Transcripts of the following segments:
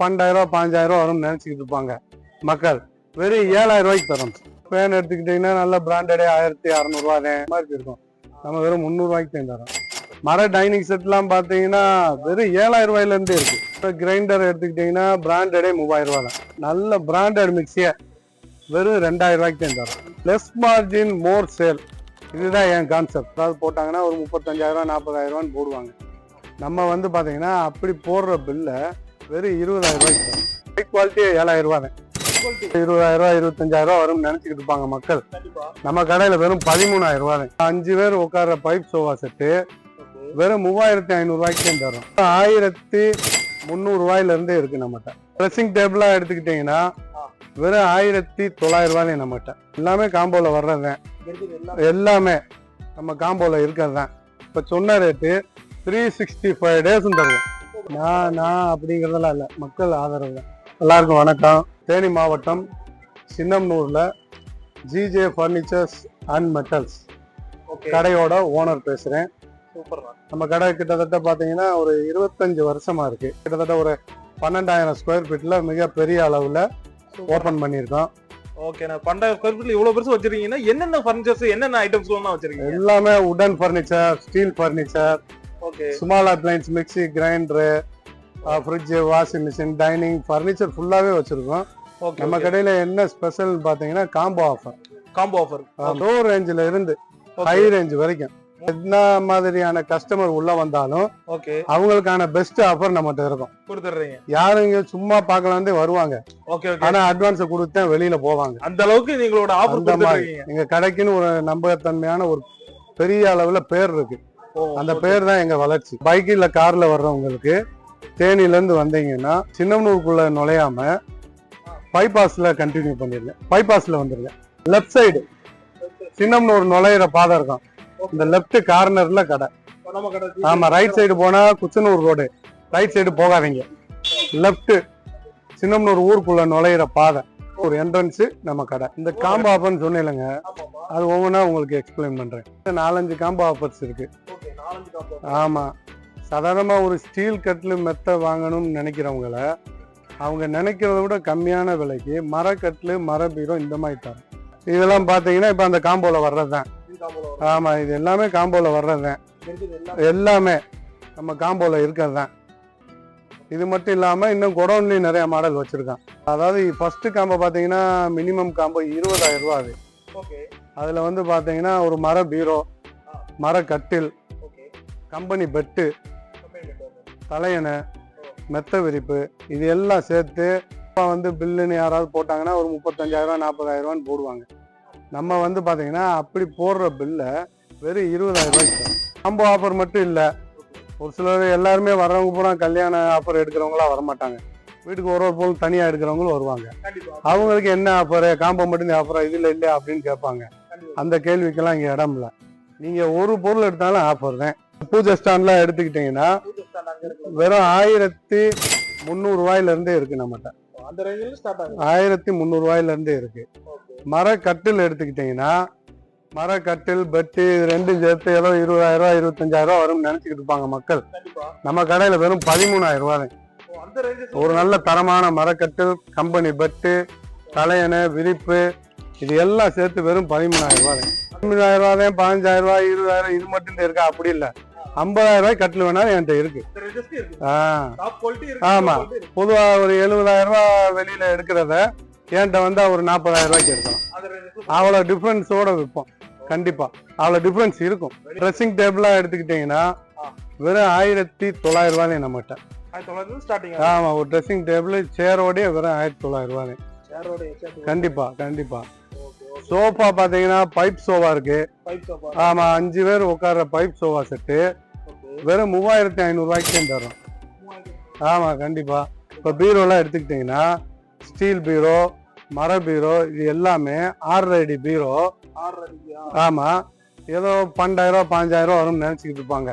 பன்னெண்டாயிரம் ரூபா பாஞ்சாயிரம் ரூபா வரும்னு நினைச்சுக்கிட்டு இருப்பாங்க. மக்கள் வெறும் ஏழாயிரம் ரூபாய்க்கு தரோம் ஃபேன் எடுத்துக்கிட்டீங்கன்னா நல்ல பிராண்டடே ஆயிரத்தி அறநூறுவா மாதிரி இருக்கும். நம்ம வெறும் முந்நூறுவாய்க்கு தான் தரோம். மர டைனிங் செட்லாம் பார்த்தீங்கன்னா வெறும் ஏழாயிரம் ரூபாயிலேருந்தே இருக்குது இருக்கு. இப்போ கிரைண்டர் எடுத்துக்கிட்டீங்கன்னா பிராண்டடே மூவாயிரம் ரூபா தான். நல்ல பிராண்டட் மிக்சியை வெறும் ரெண்டாயிரம் ரூபாய்க்கு தான் தரோம். லெஸ் மார்ஜின் மோர் சேல் இதுதான் என் கான்செப்ட் அதாவது போட்டாங்கன்னா ஒரு முப்பத்தஞ்சாயிரம் நாற்பதாயிரம் ரூபான்னு போடுவாங்க. நம்ம வந்து பார்த்தீங்கன்னா அப்படி போடுற பில்லை வெறும் இருபதாயிரம் ரூபாய்க்கு ஹை குவாலிட்டி ஏழாயிரம் ரூபாய் இருபதாயிரம் ரூபாய் இருபத்தஞ்சாயிரம் ரூபா வரும்னு நினைச்சுக்கிட்டு இருப்பாங்க மக்கள். நம்ம கடையில வெறும் பதிமூணாயிரம் ரூபாய் அஞ்சு பேர் உட்கார பைப் சோஃபா செட்டு வெறும் மூவாயிரத்தி ஐநூறு ரூபாய்க்கு தான் தரும் ஆயிரத்தி முந்நூறு ரூபாயில இருந்தே இருக்கு நம்மகிட்ட. ட்ரெஸ்ஸிங் டேபிளா எடுத்துக்கிட்டீங்கன்னா வெறும் ஆயிரத்தி தொள்ளாயிரம் ரூபாய் நம்மகிட்ட. எல்லாமே காம்போல வர்றதுதான் எல்லாமே நம்ம காம்போல இருக்கிறது தான். இப்போ சொன்ன ரேட்டு த்ரீ சிக்ஸ்டி ஃபைவ் டேஸும் தருவோம். நான் நான் அப்படிங்கிறதெல்லாம் இல்லை. மக்கள் ஆதரவு தான். எல்லாருக்கும் வணக்கம். தேனி மாவட்டம் சின்னம்னூர்ல ஜிஜே ஃபர்னிச்சர்ஸ் அண்ட் மெட்டல்ஸ் கடையோட ஓனர் பேசுறேன். நம்ம கடை கிட்டத்தட்ட பாத்தீங்கன்னா ஒரு இருபத்தஞ்சு வருஷமா இருக்கு. கிட்டத்தட்ட ஒரு பன்னெண்டாயிரம் ஸ்கொயர் ஃபீட்ல மிக பெரிய அளவுல ஓபன் பண்ணியிருக்கோம். ஓகே நான் பன்னெண்டாயிரம் ஸ்கொயர் ஃபீட்ல இவ்வளவு பெருசு வச்சிருக்கீங்கன்னா என்னென்ன ஃபர்னிச்சர்ஸ் என்னென்ன ஐட்டம்ஸ் வச்சிருக்கீங்க? எல்லாமே உடன் furniture steel furniture small appliances mixie grinder fridge washing machine dining furniture ஃபுல்லாவே வச்சிருக்கோம் நம்ம கடையில என்ன ஸ்பெஷல் பாத்தீங்கன்னா combo offer combo offer low ரேஞ்சில் இருந்து ஹை ரேஞ்ச் வரைக்கும் என்ன மாதிரியான கஸ்டமர் உள்ள வந்தாலும் ஓகே அவங்களுக்கான பெஸ்ட் ஆஃபர் நம்மகிட்ட இருக்கும் கொடுத்துடுறீங்க யாரும் இங்க சும்மா பார்க்கலாந்தே வருவாங்க. ஓகே ஆனா அட்வான்ஸ் கொடுத்து வெளியில போவாங்க. அந்த அளவுக்கு நீங்களோட ஆஃபர் கொடுத்துருக்கீங்க எங்க கடைக்குன்னு ஒரு நம்பகத்தன்மையான ஒரு பெரிய அளவுல பேர் இருக்கு. அந்த பேர் தான் எங்க வளர்ச்சி. பைக் இல்ல கார்ல வர்றவங்களுக்கு தேனில இருந்து வந்தீங்கன்னா சின்னமனூருக்குள்ள நுழையாம பைபாஸ்ல கண்டினியூ பண்ணிருங்க பைபாஸ்ல வந்துருங்க லெஃப்ட் சைடு சின்னமனூர் நுழையிற பாதை இருக்கும். இந்த லெஃப்ட் கார்னர்ல கடை. ஆமா ரைட் சைடு போனா குச்சனூர் ரோடு ரைட் சைடு போகாதீங்க. லெஃப்ட் சின்னமனூர் ஊருக்குள்ள நுழையிற பாதை. ஒரு என்ட்ரன்ஸ் நம்ம கடை. இந்த காம்போ ஆஃபர்னு சொன்னேன்லங்க அது ஒவ்வொன்றா உங்களுக்கு எக்ஸ்பிளைன் பண்றேன். நாலஞ்சு காம்போ ஆஃபர்ஸ் இருக்கு. ஓகே நாலஞ்சு காம்போ ஆமா. சாதாரணமா ஒரு ஸ்டீல் கட்டில் மெத்த வாங்கணும்னு நினைக்கிறவங்கள அவங்க நினைக்கிறத விட கம்மியான விலைக்கு மரக்கட்டில் மர பீரோ இந்த மாதிரி தரும். இதெல்லாம் பார்த்தீங்கன்னா இப்போ அந்த காம்போல வர்றது. தான் ஆமா இது எல்லாமே காம்போல வர்றது தான் எல்லாமே. நம்ம காம்போல இருக்கிறது தான் இது மட்டும் இல்லாம இன்னும் குடோன்லயும் நிறைய மாடல் வச்சிருக்கான். அதாவது ஃபர்ஸ்ட் காம்போ பாத்தீங்கன்னா மினிமம் காம்போ இருபதாயிரம் ரூபா அது. ஓகே. அதுல வந்து பாத்தீங்கன்னா ஒரு மர பீரோ மர கட்டில் ஓகே கம்பெனி பெட்டு தலையணை மெத்த விரிப்பு இது எல்லாம் சேர்த்து இப்போ வந்து பில்லுன்னு யாராவது போட்டாங்கன்னா ஒரு முப்பத்தஞ்சாயிரம் நாற்பதாயிரம் ரூபான்னு போடுவாங்க. நம்ம வந்து பாத்தீங்கன்னா அப்படி போடுற பில்லை வெறும் தரோம். காம்போ ஆஃபர் மட்டும் இல்லை. ஒரு சிலர் எல்லாருமே வர்றவங்க பூரா கல்யாண ஆஃபர் எடுக்கிறவங்களா வரமாட்டாங்க. வீட்டுக்கு ஒரு ஒரு பொருள் தனியாக எடுக்கிறவங்களும் வருவாங்க. அவங்களுக்கு என்ன ஆஃபர் காம்போ மட்டும் ஆஃபரா இதில் இல்லை அப்படின்னு கேட்பாங்க. அந்த கேள்விக்கெல்லாம் இங்கே இடம் இல்லை. நீங்கள் ஒரு பொருள் எடுத்தாலும் ஆஃபர் தான். பூஜை ஸ்டாண்ட்லாம் எடுத்துக்கிட்டிங்கன்னா வெறும் ஆயிரத்தி முந்நூறு ரூபாயில இருந்தே இருக்கு நம்மகிட்ட. ஆயிரத்தி முந்நூறு ரூபாயில இருந்தே இருக்கு. மரக்கட்டில் எடுத்துக்கிட்டீங்கன்னா மரக்கட்டில் பெட்டு இது ரெண்டும் சேர்த்து ஏதோ இருபதாயிரம் ரூபாய் இருபத்தஞ்சாயிரம் ரூபாய் வரும்னு நினைச்சுக்கிட்டு இருப்பாங்க மக்கள். நம்ம கடையில வெறும் பதிமூணாயிரம் ரூபாய் ஒரு நல்ல தரமான மரக்கட்டில் கம்பெனி பெட்டு தலையணை விரிப்பு இது எல்லாம் சேர்த்து வெறும் பதிமூணாயிரம் ரூபாய் தான். பதிமூணாயிரம் ரூபாய் தான் பதினஞ்சாயிரம் ரூபாய் இருபதாயிரம் இது மட்டும் இருக்கா? அப்படி இல்ல. ஐம்பதாயிரம் ரூபாய் கட்டில் வேணாலும் என்கிட்ட இருக்கு. ஆமா. பொதுவா ஒரு எழுபதாயிரம் ரூபாய் வெளியில எடுக்கிறத என்கிட்ட வந்தா ஒரு நாற்பதாயிரம் ரூபாய்க்கு எடுக்கலாம் அவ்வளவு டிஃபரன்ஸோட விற்போம் கண்டிப்பா. அவ்வளவு டிஃபரன்ஸ் இருக்கும். ட்ரெஸ்ஸிங் டேபிளா எடுத்துக்கிட்டீங்கன்னா வெறும் ஆயிரத்தி தொள்ளாயிரம் ரூபாய் நம்மகிட்ட ஆமா ஒரு ட்ரெஸ்ஸிங் டேபிள் சேரோடய வெறும் ஆயிரத்தி தொள்ளாயிரம் ரூபாய் கண்டிப்பா கண்டிப்பா. சோஃபா பாத்தீங்கன்னா பைப் சோஃபா இருக்கு. ஆமா அஞ்சு பேர் உட்கார்ற பைப் சோஃபா செட்டு. வெறும் மூவாயிரத்தி ஐநூறு ரூபாய்க்கு தரும் ஆமா கண்டிப்பா. இப்ப பீரோலாம் எடுத்துக்கிட்டீங்கன்னா ஸ்டீல் பீரோ மர பீரோ இது எல்லாமே ஆறரை அடி பீரோ ஆமா. ஏதோ பன்னெண்டாயிரம் ரூபா பாஞ்சாயிரம் ரூபா வரும்னு நினைச்சுக்கிட்டு இருப்பாங்க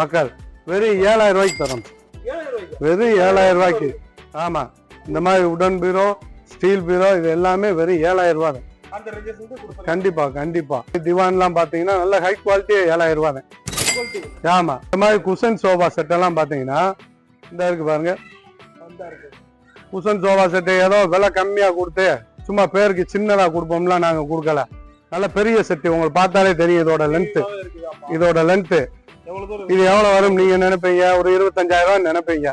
மக்கள். வெறும் ஏழாயிரம் ரூபாய்க்கு தரோம் வெறும் ஏழாயிரம் ரூபாய்க்கு. ஆமா. இந்த மாதிரி உடன் பீரோ ஸ்டீல் பீரோ இது எல்லாமே வெறும் ஏழாயிரம் ரூபாய் கண்டிப்பா கண்டிப்பா. திவான்லாம் பாத்தீங்கன்னா நல்ல ஹை குவாலிட்டி ஏழாயிரம் ரூபாய் ஆமா. இந்த மாதிரி குஷன் சோஃபா செட் எல்லாம் பாத்தீங்கன்னா இந்த இருக்கு பாருங்க. குஷன் சோஃபா செட்டு ஏதோ விலை கம்மியா கொடுத்து சும்மா பேருக்கு சின்னதா கொடுப்போம்லாம் நாங்க கொடுக்கல. நல்ல பெரிய செட்டு உங்களுக்கு பார்த்தாலே தெரியும் இதோட லென்த். இதோட லென்த் இது எவ்வளவு வரும் நீங்க நினைப்பீங்க? ஒரு இருபத்தஞ்சாயிரம் ரூபாய் நினைப்பீங்க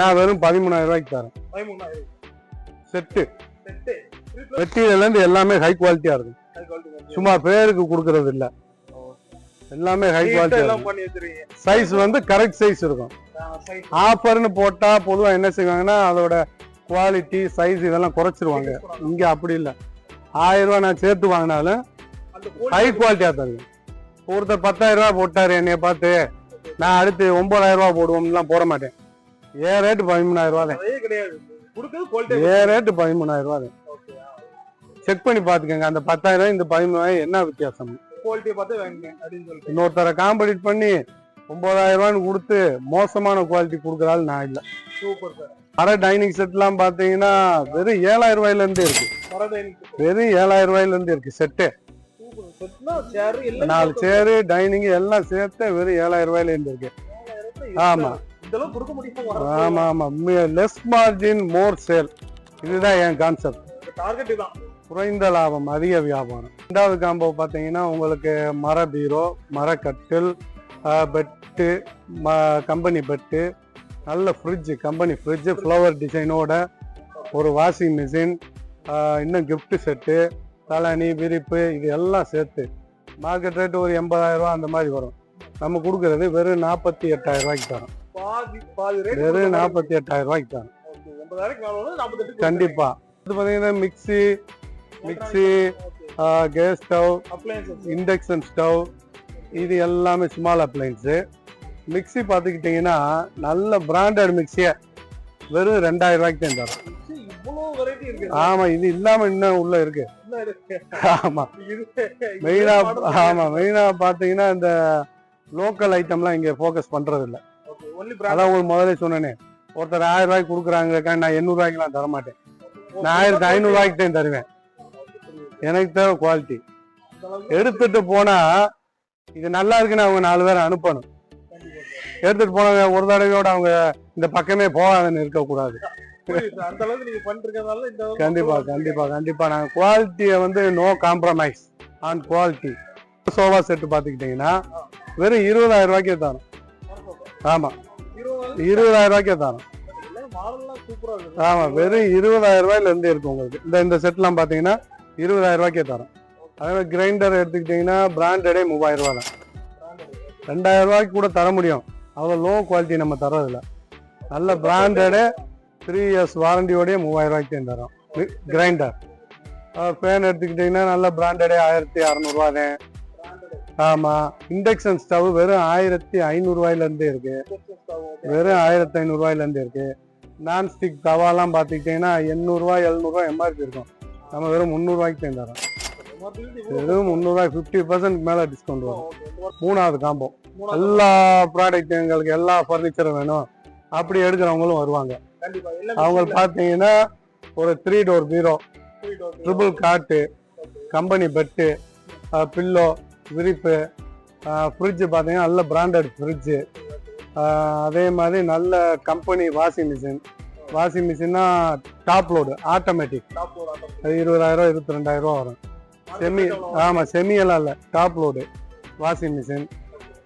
நான் வெறும் பதிமூணாயிரம் ரூபாய்க்கு தரேன். செட்டு மெட்டீரியல்ல இருந்து எல்லாமே ஹை குவாலிட்டியா இருக்கும். சும்மா பேருக்கு கொடுக்கறது இல்ல. எல்லாமே ஹை வச்சிருக்கீங்க சைஸ் வந்து கரெக்ட் சைஸ் இருக்கும். ஆஃபர்னு போட்டா பொதுவா என்ன செய்வாங்கன்னா அதோட குவாலிட்டி சைஸ் இதெல்லாம் குறைச்சிருவாங்க. இங்க அப்படி இல்ல. ஆயிரம் ரூபாய் நான் சேர்த்து வாங்கினாலும் ஹை குவாலிட்டியா தருவேன் ஒருத்தர் பத்தாயிரம் ரூபாய் போட்டாரு என்னைய பார்த்து நான் அடுத்து ஒன்பதாயிரம் ரூபாய் போடுவோம்லாம் போட மாட்டேன். ஏன் ரேட்டு பதிமூணாயிரம் ரூபாய் தான். குவாலிட்டி ஏன் ரேட்டு பதிமூணாயிரம் ரூபாய் தான். செக் பண்ணி பாத்துக்கோங்க. அந்த பத்தாயிரம் இந்த பதிமூணாயிரம் என்ன வித்தியாசம்? குவாலிட்டியை பார்த்து வாங்குங்க அப்படின்னு சொல்லிட்டு. இன்னொருத்தரை காம்படிட் பண்ணி ஒன்பதாயிரம் ரூபான்னு கொடுத்து மோசமான குவாலிட்டி கொடுக்குறாள் நான் இல்ல. சூப்பர் சார் அரை டைனிங் செட்லாம் பாத்தீங்கன்னா வெறும் ஏழாயிரம் ரூபாயில இருந்தே இருக்கு வெறும் ஏழாயிரம் ரூபாயில இருந்து இருக்கு செட்டு நாலு சேரு டைனிங் எல்லாம் சேர்த்து வெறும் ஏழாயிரம் ரூபாயில இருந்து இருக்கு ஆமா. ஆமா ஆமா. லெஸ் மார்ஜின் மோர் சேல் இதுதான் என் கான்செப்ட் டார்கெட் தான் குறைந்த லாபம் அதிக வியாபாரம். ரெண்டாவது காம்போ பார்த்தீங்கன்னா உங்களுக்கு மர பீரோ மரக்கட்டில் பெட்டு கம்பெனி பெட்டு நல்ல ஃப்ரிட்ஜ் கம்பெனி ஃப்ரிட்ஜ் ஃப்ளவர் டிசைனோட ஒரு வாஷிங் மிஷின் இன்னும் gift செட்டு தலனி விரிப்பு இது எல்லாம் சேர்த்து. மார்க்கெட் ரேட் ஒரு எண்பதாயிரம் ரூபா அந்த மாதிரி வரும். நம்ம கொடுக்கறது வெறும் நாற்பத்தி எட்டாயிரம் ரூபாய்க்கு தரோம். வெறும் நாற்பத்தி எட்டாயிரம் ரூபாய்க்கு தரோம். எண்பதாயிரம் மேல நாற்பத்தெட்டு கண்டிப்பா. இது பார்த்தீங்கன்னா mixie mixie gas stove induction stove இது எல்லாமே ஸ்மால் அப்ளைன்ஸு மிக்ஸி பார்த்துக்கிட்டிங்கன்னா நல்ல பிராண்டட் மிக்ஸியை வெறும் ரெண்டாயிரம் ரூபாய்க்கு தான் தரும். ஆமா இது இல்லாம இன்னும் உள்ள இருக்கு? ஆமா. மெயினா ஆமா மெயினா பாத்தீங்கன்னா இந்த லோக்கல் ஐட்டம்லாம் இங்க ஃபோக்கஸ் பண்றது இல்ல அதான் உங்களுக்கு முதல்ல சொன்னேனே. ஒருத்தர் ஆயிரம் ரூபாய்க்கு கொடுக்குறாங்க நான் எண்ணூறு ரூபாய்க்குலாம் தர மாட்டேன் நான் ஆயிரத்தி ஐநூறு ரூபாய்க்கு தான் தருவேன். எனக்கு தேவை குவாலிட்டி எடுத்துட்டு போனா இது நல்லா இருக்குன்னு அவங்க நாலு பேரை அனுப்பணும். எடுத்துட்டு போனவங்க ஒரு தடவையோட அவங்க இந்த பக்கமே போகாதுன்னு இருக்கக்கூடாது. நீங்க கண்டிப்பா கண்டிப்பா கண்டிப்பா. நான் குவாலிட்டியை வந்து no compromise on quality sofa set பாத்துக்கிட்டீங்கன்னா வெறும் இருபதாயிரம் ரூபாய்க்கே தரோம் ஆமா. இருபது இருபதாயிரம் ரூபாய்க்கே தரோம் ஆமா வெறும் இருபதாயிரம் ரூபாயில இருந்து இருக்கு உங்களுக்கு. இந்த இந்த செட்லாம் பாத்தீங்கன்னா இருபதாயிரம் ரூபாய்க்கே தரோம். அதே மாதிரி கிரைண்டர் எடுத்துக்கிட்டீங்கன்னா பிராண்டடே மூவாயிரம் ரூபா தான். ரெண்டாயிரம் ரூபாய்க்கு கூட தர முடியும். அவ்வளோ லோ குவாலிட்டி நம்ம தரதில்ல நல்ல பிராண்டடே த்ரீ இயர்ஸ் வாரண்டியோடய மூவாயிரம் ரூபாய்க்கு தரோம். கிரைண்டர் ஃபேன் எடுத்துக்கிட்டிங்கன்னா நல்ல பிராண்டடே ஆயிரத்தி அறநூறுவா தான். ஆமாம் இண்டக்ஷன் ஸ்டவ் வெறும் ஆயிரத்தி ஐநூறுரூவாயிலேருந்தே இருக்கு. வெறும் ஆயிரத்தி ஐநூறுரூவாயிலேருந்து இருக்கு. நான்ஸ்டிக் தவாலாம் பார்த்துக்கிட்டிங்கன்னா எண்ணூறுரூவா எழுநூறுவா எம்ஆர்பி இருக்கும். நம்ம வெறும் முந்நூறுவாய்க்கு தான் தரோம் வெறும் முந்நூறுரூவா ஃபிஃப்டி பர்சன்ட் மேலே டிஸ்கவுண்ட் வரும். மூணாவது காம்போ எல்லா ப்ராடக்ட் எங்களுக்கு எல்லா ஃபர்னிச்சரும் வேணும். அப்படி எடுக்கிறவங்களும் வருவாங்க. அவங்க பார்த்தீங்கன்னா ஒரு த்ரீ டோர் பீரோ triple cot company bed pillow விரிப்பு ஃப்ரிட்ஜு பார்த்தீங்கன்னா நல்ல பிராண்டட் ஃப்ரிட்ஜு அதே மாதிரி நல்ல கம்பெனி வாஷிங் மிஷின் வாஷிங் மிஷின்னா டாப் லோடு ஆட்டோமேட்டிக் அது இருபதாயிரம் இருபத்தி ரெண்டாயிரம் ரூபா வரும். செமி ஆமாம் செமியெல்லாம் இல்லை டாப் லோடு வாஷிங் மிஷின்.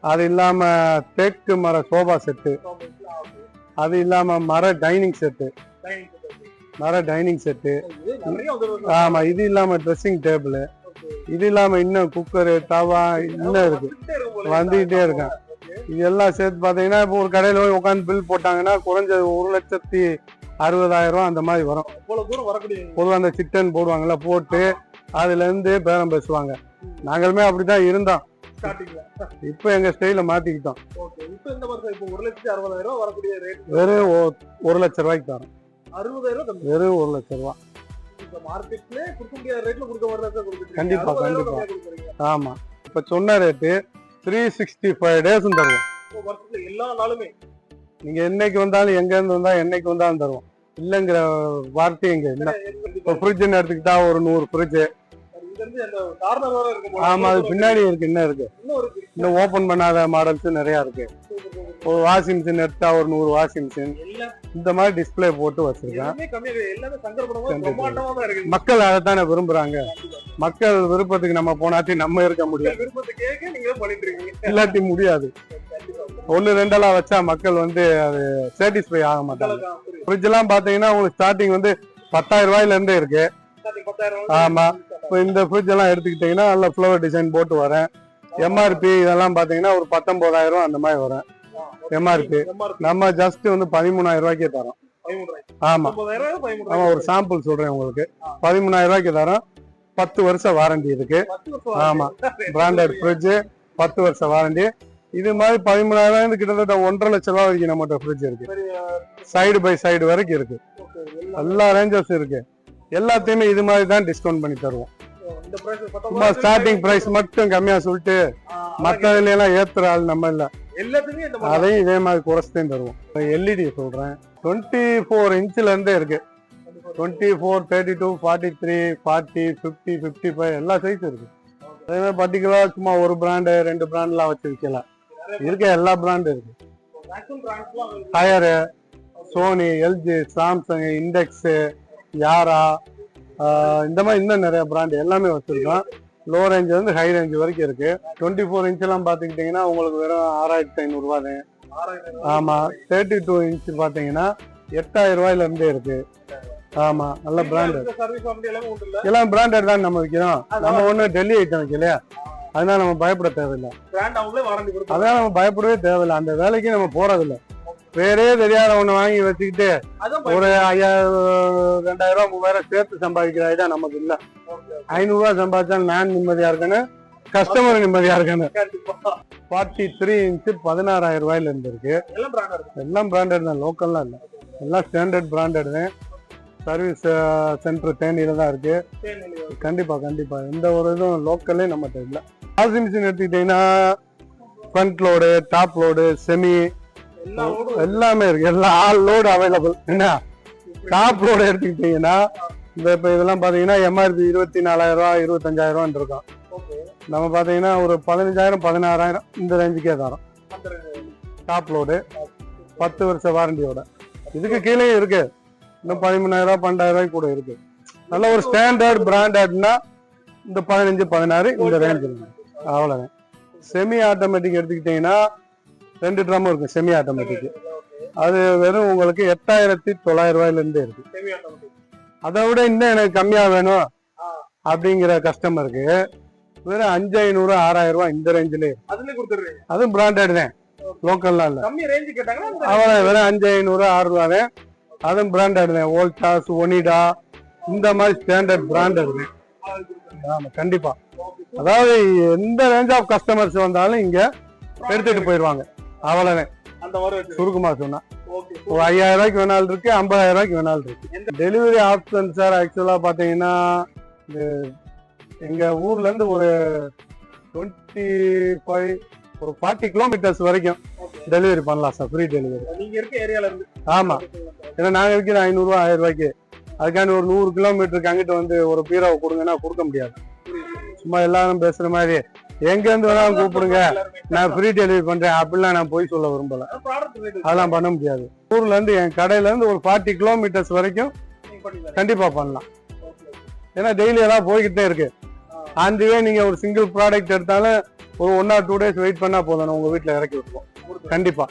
அது இல்லாமல் தேக்கு மர சோஃபா செட்டு. அது இல்லாமல் மர டைனிங் செட்டு. மர டைனிங் செட்டு. ஆமாம் இது இல்லாமல் ட்ரெஸ்ஸிங் டேபிள் இது இல்லாமல் இன்னும் குக்கரு தவா இன்னும் இருக்கு. வந்துகிட்டே இருக்கேன் இது எல்லாம் சேர்த்து பார்த்தீங்கன்னா இப்போ ஒரு கடையில் போய் உட்காந்து பில் போட்டாங்கன்னா குறைஞ்சது ஒரு லட்சத்தி அறுபதாயிரம் ரூபா அந்த மாதிரி வரும். பொதுவாக அந்த சிக்கன் போடுவாங்கல்ல போட்டு அதுல இருந்து பேரம் பேசுவாங்க. நாங்களுமே அப்படிதான் இருந்தோம். இப்போ எங்க ஸ்டைல மாத்திக்கிட்டோம். ரேட் வெறும் ஒரு லட்ச ரூபாய்க்கு தரோம். வெறும் ஒரு லட்ச ரூபா கண்டிப்பா, 60,000 கண்டிப்பா. ஆமா. இப்ப சொன்ன ரேட்டு த்ரீ சிக்ஸ்டி ஃபைவ் டேஸும் தருவோம். எல்லா நாளுமே நீங்க என்னைக்கு வந்தாலும் எங்க இருந்து வந்தா என்னைக்கு வந்தாலும் தருவோம். இல்லைங்கிற வார்த்தை இங்க இல்ல. இப்போ ஃப்ரிட்ஜ்னு எடுத்துக்கிட்டா ஒரு நூறு ஃப்ரிட்ஜ். ஆமா அது பின்னாடி இருக்கு இன்னும் இருக்கு. இன்னும் ஓபன் பண்ணாத மாடல்ஸ் நிறைய இருக்கு. ஒரு வாஷிங் மிஷின் எடுத்தா ஒரு நூறு வாஷிங் மிஷின் இந்த மாதிரி டிஸ்ப்ளே போட்டு வச்சிருக்கேன். கண்டிப்பா. பிரம்மாண்டமா தான் மக்கள் விரும்புறாங்க. மக்கள் விருப்பத்துக்கு நம்ம போனாட்டி நம்ம இருக்க முடியாது. இல்லாட்டி முடியாது. ஒண்ணு ரெண்டெல்லாம் வச்சா மக்கள் வந்து அது சாட்டிஸ்ஃபை ஆக மாட்டாங்க. ஃப்ரிட்ஜ் எல்லாம் பாத்தீங்கன்னா உங்களுக்கு ஸ்டார்டிங் வந்து பத்தாயிரம் ரூபாயில இருந்தே இருக்கு. ஆமா. இப்போ இந்த ஃப்ரிட்ஜ் எல்லாம் எடுத்துக்கிட்டீங்கன்னா நல்ல ஃப்ளவர் டிசைன் போட்டு வரேன். எம்ஆர்பி இதெல்லாம் பாத்தீங்கன்னா ஒரு பத்தொன்பதாயிரம் அந்த மாதிரி வரும். எம்ஆர்பி நம்ம ஜஸ்ட் வந்து பதிமூணாயிரம் ரூபாய்க்கே தரோம். ஆமா. ஆமா ஒரு சாம்பிள் சொல்றேன் உங்களுக்கு. பதிமூணாயிரம் ரூபாய்க்கு தரோம். பத்து வருஷம் வாரண்டி இருக்கு. ஆமா. பிராண்டட் ஃப்ரிட்ஜ் பத்து வருஷம் வாரண்டி இது மாதிரி பதிமூணாயிரம் கிட்டத்தட்ட ஒன்றரை லட்சம் ரூபா வரைக்கும் நம்மகிட்ட ஃப்ரிட்ஜ் இருக்கு. சைடு பை சைடு வரைக்கும் இருக்கு. எல்லா ரேஞ்சஸ் இருக்கு. எல்லாத்தையுமே இது மாதிரி தான் டிஸ்கவுண்ட் பண்ணி தருவோம். சும்மா ஸ்டார்டிங் பிரைஸ் மட்டும் கம்மியா சொல்லிட்டு மத்ததுல எல்லாம் ஏத்துற ஆள் நம்ம இல்ல. எல்லாத்துக்குமே அதையும் இதே மாதிரி குறைச்சுதான் தருவோம். எல்இடி சொல்றேன். டுவெண்ட்டி ஃபோர் இன்ச்ல இருந்தே இருக்கு. Twenty four thirty two forty three forty fifty fifty five எல்லா சைஸ் இருக்கு. அதே மாதிரி பர்டிகுலரா சும்மா ஒரு பிராண்டு ரெண்டு பிராண்ட்லாம் வச்சு விற்கல இருக்க எல்லா பிராண்டும் இருக்கு. டயரு சோனி எல்ஜி சாம்சங் இண்டெக்ஸு யாரா இந்த மாதிரி இன்னும் நிறைய பிராண்ட் எல்லாமே வச்சிருக்கோம். லோ ரேஞ்ச் வந்து ஹை ரேஞ்ச் வரைக்கும் இருக்கு. டுவெண்ட்டி ஃபோர் இன்ச் எல்லாம் பாத்துக்கிட்டீங்கன்னா உங்களுக்கு வெறும் ஆறாயிரத்தி ஐநூறு ரூபா தான். ஆறாயிரம் ஆமா தேர்ட்டி டூ இன்ச் பாத்தீங்கன்னா எட்டாயிரம் ரூபாயில இருந்தே இருக்கு. ஆமா நல்ல பிராண்ட் எல்லாமே பிராண்டட் தான் நம்ம விற்கிறோம் நம்ம ஒண்ணு டெல்லி ஐட்டம் வைக்கலையா? அதனால நம்ம பயப்பட தேவையில்லை. அதான் நம்ம பயப்படவே தேவையில்லை. அந்த வேலைக்கு நம்ம போறதில்ல. வேறே தெரியாத ஒண்ணு வாங்கி வச்சுக்கிட்டு ஒரு ஐயாயிரம் ரெண்டாயிரம் ரூபாய் மூவாயிரம் சேர்த்து சம்பாதிக்கிற தான் நமக்கு இல்ல. ஐநூறு ரூபாய் சம்பாதிச்சா நான் நிம்மதியா இருக்கேன்னு கஸ்டமர் நிம்மதியா இருக்கேன்னு ஃபார்ட்டி த்ரீ இன்ச்சு பதினாறாயிரம் ரூபாயில இருந்து இருக்கு. எல்லாம் பிராண்டட் தான் லோக்கல்லாம் இல்ல. எல்லாம் ஸ்டாண்டர்ட் பிராண்டட் தான். சர்வீஸ் சென்டர் தேனியில தான் இருக்கு. கண்டிப்பா கண்டிப்பா. எந்த ஒரு இதுவும் லோக்கல்லே நம்மகிட்ட இல்ல. வாஷிங் மிஷின் எடுத்துக்கிட்டீங்கன்னா front load top load semi எல்லாமே இருக்கு. எல்லா ஆல் லோடு அவைலபிள் என்ன? டாப் லோடு எடுத்துக்கிட்டீங்கன்னா இந்த இப்போ இதெல்லாம் பார்த்தீங்கன்னா எம்ஆர்பி இருபத்தி நாலாயிரம் ரூபா இருபத்தஞ்சாயிரம் இருக்கும். நம்ம பார்த்தீங்கன்னா ஒரு பதினஞ்சாயிரம் பதினாறாயிரம் இந்த ரேஞ்சுக்கே தரோம். டாப் லோடு பத்து வருஷ வாரண்டியோட இதுக்கு கீழே இருக்கு. இன்னும் பதிமூணாயிரம் ரூபாய் பன்னெண்டாயிரம் ரூபாய்க்கு கூட இருக்கு. நல்ல ஒரு ஸ்டாண்டர்ட் பிராண்டட்னா இந்த பதினஞ்சு பதினாறு இந்த ரேஞ்ச் இருக்கு. அவ்வளோதான் செமி ஆட்டோமேட்டிக் எடுத்துக்கிட்டீங்கன்னா ரெண்டு ட்ரம் இருக்கும் செமி ஆட்டோமேட்டிக் அது வெறும் உங்களுக்கு எட்டாயிரத்தி தொள்ளாயிரம் ரூபாயில இருந்தே இருக்கு. அதை விட இன்னும் எனக்கு கம்மியா வேணும். அப்படிங்கிற கஸ்டமருக்கு வெறும் அஞ்சு ஐநூறு ஆறாயிரம் ரூபாய் இந்த ரேஞ்சிலே அதுவும் பிராண்டட் தான். லோக்கல்லாம் இல்ல. அவ்வளோ வெறும் அஞ்சு ஐநூறு ஆறு ரூபா தான் அதுவும் பிராண்டட் தான். ஓல்டாஸ் ஒனிடா இந்த மாதிரி ஸ்டாண்டர்ட் பிராண்டட் தான். ஆமா கண்டிப்பா. அதாவது எந்த ரேஞ்ச் ஆஃப் கஸ்டமர்ஸ் வந்தாலும் இங்க எடுத்துட்டு போயிடுவாங்க. அவ்வளவுதான். அந்த மாதிரி சுருக்கமா சொன்னா. ஒரு ஐயாயிரம் ரூபாய்க்கு வேணாலும் இருக்கு ஐம்பதாயிரம் ரூபாய்க்கு வேணாலும் இருக்கு. டெலிவரி ஆப்ஷன் சார் ஆக்சுவலா பாத்தீங்கன்னா எங்க ஊர்ல இருந்து ஒரு டுவெண்ட்டி ஃபைவ் ஒரு ஃபார்ட்டி கிலோமீட்டர்ஸ் வரைக்கும் டெலிவரி பண்ணலாம் சார் ஃப்ரீ டெலிவரி நீங்க இருக்க ஏரியால இருந்து. ஆமா. ஏன்னா நாங்க விற்கிற ஐநூறுரூவா ஆயிரம் ரூபாய்க்கு. அதுக்காண்டி ஒரு நூறு கிலோமீட்டருக்கு அங்கிட்டு வந்து ஒரு பீராவை கொடுங்கன்னா கொடுக்க முடியாது. சும்மா எல்லாரும் பேசுற மாதிரி எங்க இருந்து வேணாலும் கூப்பிடுங்க. நான் ஃப்ரீ டெலிவரி பண்றேன். அப்படிலாம் நான் போய் சொல்ல விரும்பல. அதெல்லாம் பண்ண முடியாது. ஊர்ல இருந்து என் கடையில இருந்து ஒரு ஃபார்ட்டி கிலோமீட்டர்ஸ் வரைக்கும் நீங்க பண்ணி கண்டிப்பா பண்ணலாம். ஏன்னா டெய்லி எல்லாம் போய்கிட்டே இருக்கு. அந்த வே நீங்க ஒரு சிங்கிள் ப்ராடக்ட் எடுத்தாலும் ஒரு one or two days wait பண்ணா போதும். உங்க வீட்டுல இறக்கி விட்டுருவோம். கண்டிப்பா.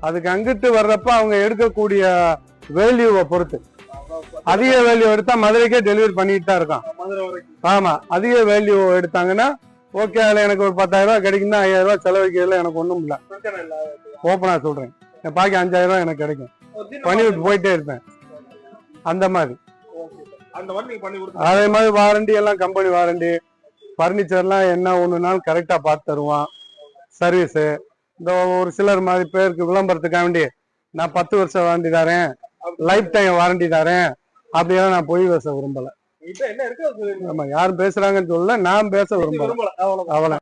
அதுக்கு அங்கிட்டு வர்றப்ப அவங்க எடுக்கக்கூடிய வேல்யூவை பொறுத்து. அதிக வேல்யூ எடுத்தா மதுரைக்கே டெலிவரி பண்ணிட்டு தான் இருக்கான். ஆமா. அதிக வேல்யூ எடுத்தாங்கன்னா ஓகே அதில் எனக்கு ஒரு பத்தாயிரம் ரூபா கிடைக்குன்னா ஐயாயிரம் ரூபாய் செலவழிக்கிறதுல எனக்கு ஒன்றும் இல்லை. ஓப்பனாக சொல்கிறேன் என் பாக்கி அஞ்சாயிரம் ரூபா எனக்கு கிடைக்கும். பண்ணிவிட்டு போயிட்டே இருப்பேன். அந்த மாதிரி. அந்த அதே மாதிரி வாரண்டி எல்லாம் கம்பெனி வாரண்டி ஃபர்னிச்சர்லாம் என்ன ஒன்றுனாலும் கரெக்டாக பார்த்து தருவான். சர்வீஸு இந்த ஒரு சிலர் மாதிரி பேருக்கு விளம்பரத்துக்காக வேண்டி நான் பத்து வருஷம் வாரண்டி தரேன். லைஃப் டைம் வாரண்டி தரேன். அப்படியெல்லாம் நான் பொய் பேச விரும்பலை. இப்ப என்ன இருக்கு? அது நம்ம யார் பேசுறாங்கன்னு சொல்லல. நான் பேச விரும்பல. அவ்வளவுதான். அவ்வளவு